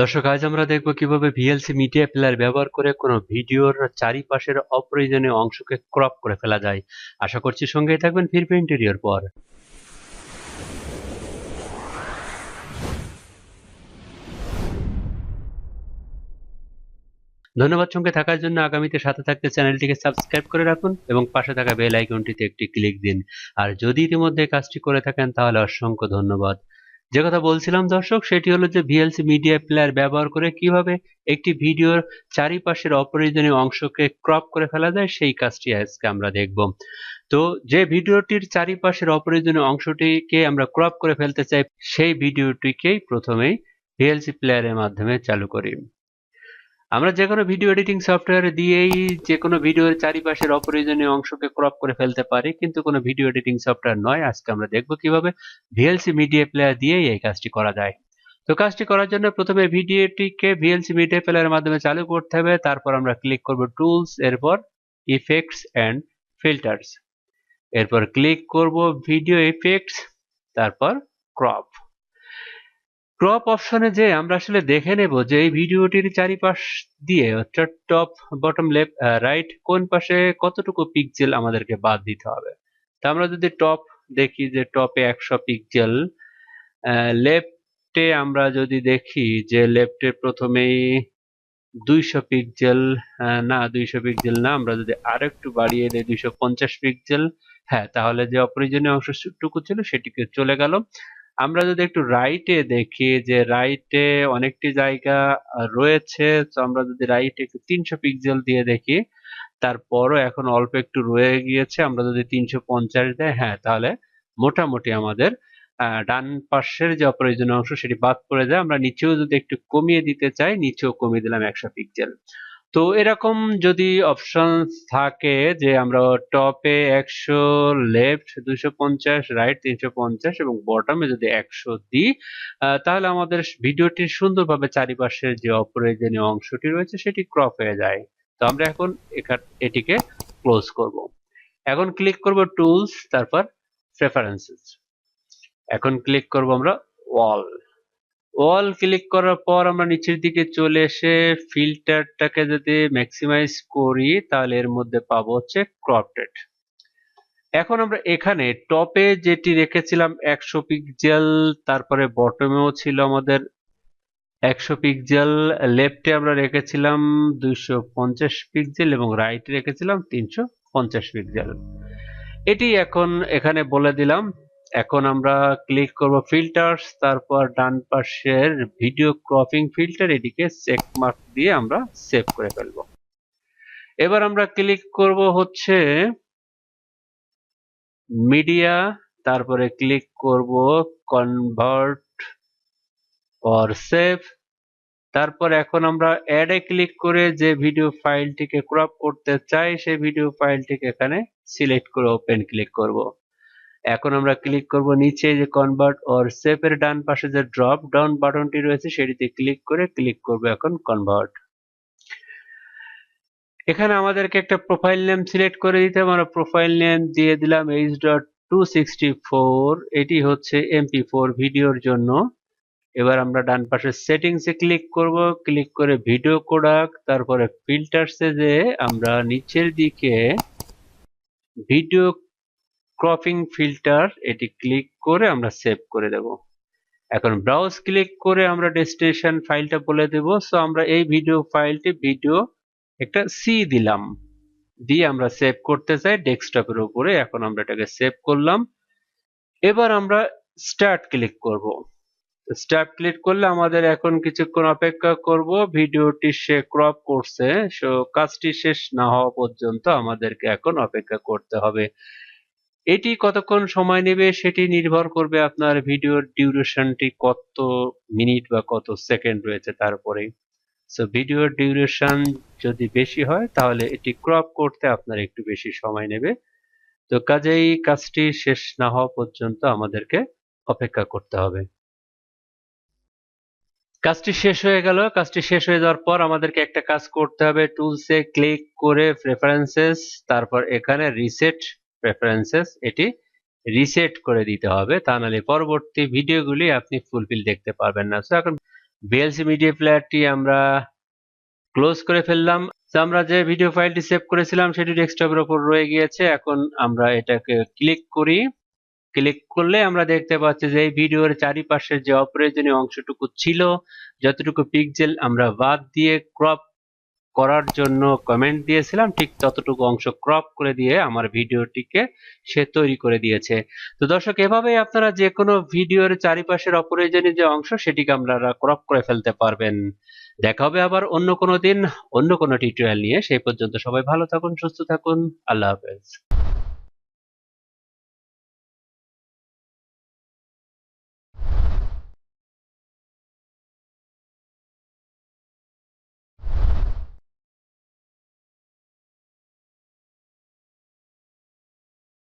দর্শক, আজ আমরা দেখব কীভাবে ভিএলসি মিডিয়া প্লেয়ার ব্যবহার করে কোনো ভিডিওর চারিপাশের অপ্রয়োজনীয় অংশকে ক্রপ করে ফেলা যায়। আশা করছি সঙ্গেই থাকবেন ফিরবে ইন্টেরিয়র পর। ধন্যবাদ সঙ্গে থাকার জন্য। আগামীতে সাথে থাকতে চ্যানেলটিকে সাবস্ক্রাইব করে রাখুন এবং পাশে থাকা বেল আইকনটিতে একটি ক্লিক দিন। আর যদি ইতিমধ্যে কাজটি করে থাকেন, তাহলে অসংখ্য ধন্যবাদ। যে কথা বলছিলাম দর্শক, সেটি হলো যে ভিএলসি মিডিয়া প্লেয়ার ব্যবহার করে কীভাবে একটি ভিডিওর চারিপাশের অপ্রয়োজনীয় অংশকে ক্রপ করে ফেলা যায়, সেই কাজটি আজকে আমরা দেখব। তো যে ভিডিওটির চারিপাশের অপ্রয়োজনীয় অংশটিকে আমরা ক্রপ করে ফেলতে চাই, সেই ভিডিওটিকেই প্রথমেই ভিএলসি প্লেয়ারের মাধ্যমে চালু করি। আমরা যে কোনো ভিডিও এডিটিং সফটওয়্যার দিয়েই যে কোনো ভিডিওর চারিপাশের অপ্রয়োজনীয় অংশকে ক্রপ করে ফেলতে পারি, কিন্তু কোনো ভিডিও এডিটিং সফটওয়্যার নয়। আজকে আমরা দেখব কীভাবে ভিএলসি মিডিয়া প্লেয়ার দিয়েই এই কাজটি করা যায়। তো কাজটি করার জন্য প্রথমে ভিডিওটিকে ভিএলসি মিডিয়া প্লেয়ারের মাধ্যমে চালু করতে হবে। তারপর আমরা ক্লিক করব টুলস এরপর ইফেক্টস অ্যান্ড ফিল্টার্স এরপর ক্লিক করব ভিডিও ইফেক্টস তারপর ক্রপ ক্রপ অপশনে যে আমরা আসলে দেখে নেব যে এই ভিডিওটির চারিপাশ দিয়ে, অর্থাৎ টপ বটম লেফট রাইট কোন পাশে কতটুকু পিকজেল আমাদেরকে বাদ দিতে হবে? তা আমরা যদি টপ দেখি যে টপে একশো পিক্সেল লেফটে আমরা যদি দেখি যে লেফটে প্রথমেই দুইশো পিক্সেল না, দুইশো পিক্সেল না, আমরা যদি আর একটু বাড়িয়ে দিই দুইশো পঞ্চাশ পিক্সেল হ্যাঁ তাহলে যে অপ্রয়োজনীয় অংশটুকু ছিল সেটিকে চলে গেল। আমরা যদি একটু রাইটে দেখি যে রাইটে অনেকটি জায়গা রয়েছে। তো আমরা যদি রাইটে একটু তিনশো পিক্সেল দিয়ে দেখি, তারপরও এখন অল্প একটু রয়ে গিয়েছে। আমরা যদি তিনশো পঞ্চাশ দেয় হ্যাঁ তাহলে মোটামুটি আমাদের ডান পাশের যে অপ্রয়োজনীয় অংশ সেটি বাদ পড়ে যায়। আমরা নিচেও যদি একটু কমিয়ে দিতে চাই, নিচেও কমিয়ে দিলাম একশো পিক্সেল তো এরকম যদি অপশন থাকে যে আমরা টপে একশো লেফট দুশো পঞ্চাশ রাইট তিনশো পঞ্চাশ এবং বটমে যদি একশো দিই তাহলে আমাদের ভিডিওটি সুন্দরভাবে চারিপাশের যে অপ্রয়োজনীয় অংশটি রয়েছে সেটি ক্রপ হয়ে যায়। তো আমরা এখন এটিকে ক্লোজ করব। এখন ক্লিক করব টুলস তারপর প্রেফারেন্সেস এখন ক্লিক করব আমরা ওয়াল ওয়াল ক্লিক করার পর আমরা নিচের দিকে চলে এসে ফিল্টারটাকে যদি ম্যাক্সিমাইজ করি, তাহলে এর মধ্যে পাবো হচ্ছে ক্রপটেড এখন আমরা এখানে টপে যেটি রেখেছিলাম একশো পিক্সেল তারপরে বটমেও ছিল আমাদের একশো পিক্সেল লেফটে আমরা রেখেছিলাম দুইশো পঞ্চাশ পিক্সেল এবং রাইটে রেখেছিলাম তিনশো পঞ্চাশ পিক্সেল এটি এখন এখানে বলে দিলাম এখন আমরা ক্লিক করব ফিল্টার্স তারপর ডান পাশের ভিডিও ক্রপিং ফিল্টার এটিকে চেক মার্ক দিয়ে আমরা সেভ করে ফেলব। এবার আমরা ক্লিক করব হচ্ছে মিডিয়া তারপরে ক্লিক করব কনভার্ট অর সেভ তারপর এখন আমরা অ্যাডে ক্লিক করে যে ভিডিও ফাইলটিকে ক্রপ করতে চাই, সেই ভিডিও ফাইলটিকে এখানে সিলেক্ট করে ওপেন ক্লিক করব। এখন আমরা ক্লিক করব নিচে যে কনভার্ট অর সেভ এর ডান পাশে যে ড্রপ ডাউন বাটনটি রয়েছে, সেটিতে ক্লিক করে ক্লিক করব এখন কনভার্ট এখানে আমাদেরকে একটা প্রোফাইল নেম সিলেক্ট করে দিতে হবে। আমরা প্রোফাইল নেম দিয়ে দিলাম H dot two sixty four এটি হচ্ছে এমপি ফোর ভিডিওর জন্য। এবার আমরা ডান পাশে সেটিংসে ক্লিক করব। ক্লিক করে ভিডিও কোডাক তারপরে ফিল্টার্সে যে আমরা নিচের দিকে ভিডিও ক্রপিং ফিল্টার এটি ক্লিক করে আমরা সেভ করে দেব। এখন ব্রাউজ ক্লিক করে আমরা ডেস্টিনেশন ফাইলটা বলে দেব। সো আমরা এই ভিডিও ফাইলটি ভিডিও একটা সি দিলাম। দিয়ে আমরা সেভ করতে চাই ডেস্কটপের উপরে। এখন আমরা এটাকে সেভ করলাম। এবার আমরা স্টার্ট ক্লিক করব। স্টার্ট ক্লিক করলে আমাদের এখন কিছুক্ষণ অপেক্ষা করব। ভিডিওটি সে ক্রপ করছে। সো কাজটি শেষ না হওয়া পর্যন্ত আমাদেরকে এখন অপেক্ষা করতে হবে। এটি কতক্ষণ সময় নেবে সেটি নির্ভর করবে আপনার ভিডিওর ডিউরেশনটি কত মিনিট বা কত সেকেন্ড রয়েছে তারপরে। সো ভিডিওর ডিউরেশন যদি বেশি হয়, তাহলে এটি ক্রপ করতে আপনার একটু বেশি সময় নেবে। তো, কাজেই কাজটি শেষ না হওয়া পর্যন্ত আমাদেরকে অপেক্ষা করতে হবে। কাজটি শেষ হয়ে গেল। কাজটি শেষ হয়ে যাওয়ার পর আমাদেরকে একটা কাজ করতে হবে। টুলসে ক্লিক করে প্রেফারেন্সেস তারপর এখানে রিসেট প্রেফারেন্সেস এটি রিসেট করে দিতে হবে। তা নাহলে পরবর্তী ভিডিওগুলি আপনি ফুলফিল দেখতে পারবেন না। সো এখন ভিএলসি মিডিয়া প্লেয়ারটি আমরা ক্লোজ করে ফেললাম। আমরা যে ভিডিও ফাইলটি সেভ করেছিলাম, সেটি ডেস্কটপের উপর রয়ে গিয়েছে। এখন আমরা এটাকে ক্লিক করি। ক্লিক করলে আমরা দেখতে পাচ্ছি যে এই ভিডিওর চারিপাশের যে অপ্রয়োজনীয় অংশটুকু ছিল, যতটুকু পিক্সেল আমরা বাদ দিয়ে ক্রপ করার জন্য কমেন্ট দিয়েছিলাম, ঠিক ততটুকু অংশ ক্রপ করে দিয়ে আমার ভিডিওটিকে সে তৈরি করে দিয়েছে। তো দর্শক, এভাবেই আপনারা যে কোনো ভিডিওর চারিপাশের অপ্রয়োজনীয় যে অংশ, সেটিকে আপনারা ক্রপ করে ফেলতে পারবেন। দেখা হবে আবার অন্য কোনো দিন, অন্য কোনো টিউটোরিয়াল নিয়ে। সেই পর্যন্ত সবাই ভালো থাকুন, সুস্থ থাকুন। আল্লাহ হাফেজ।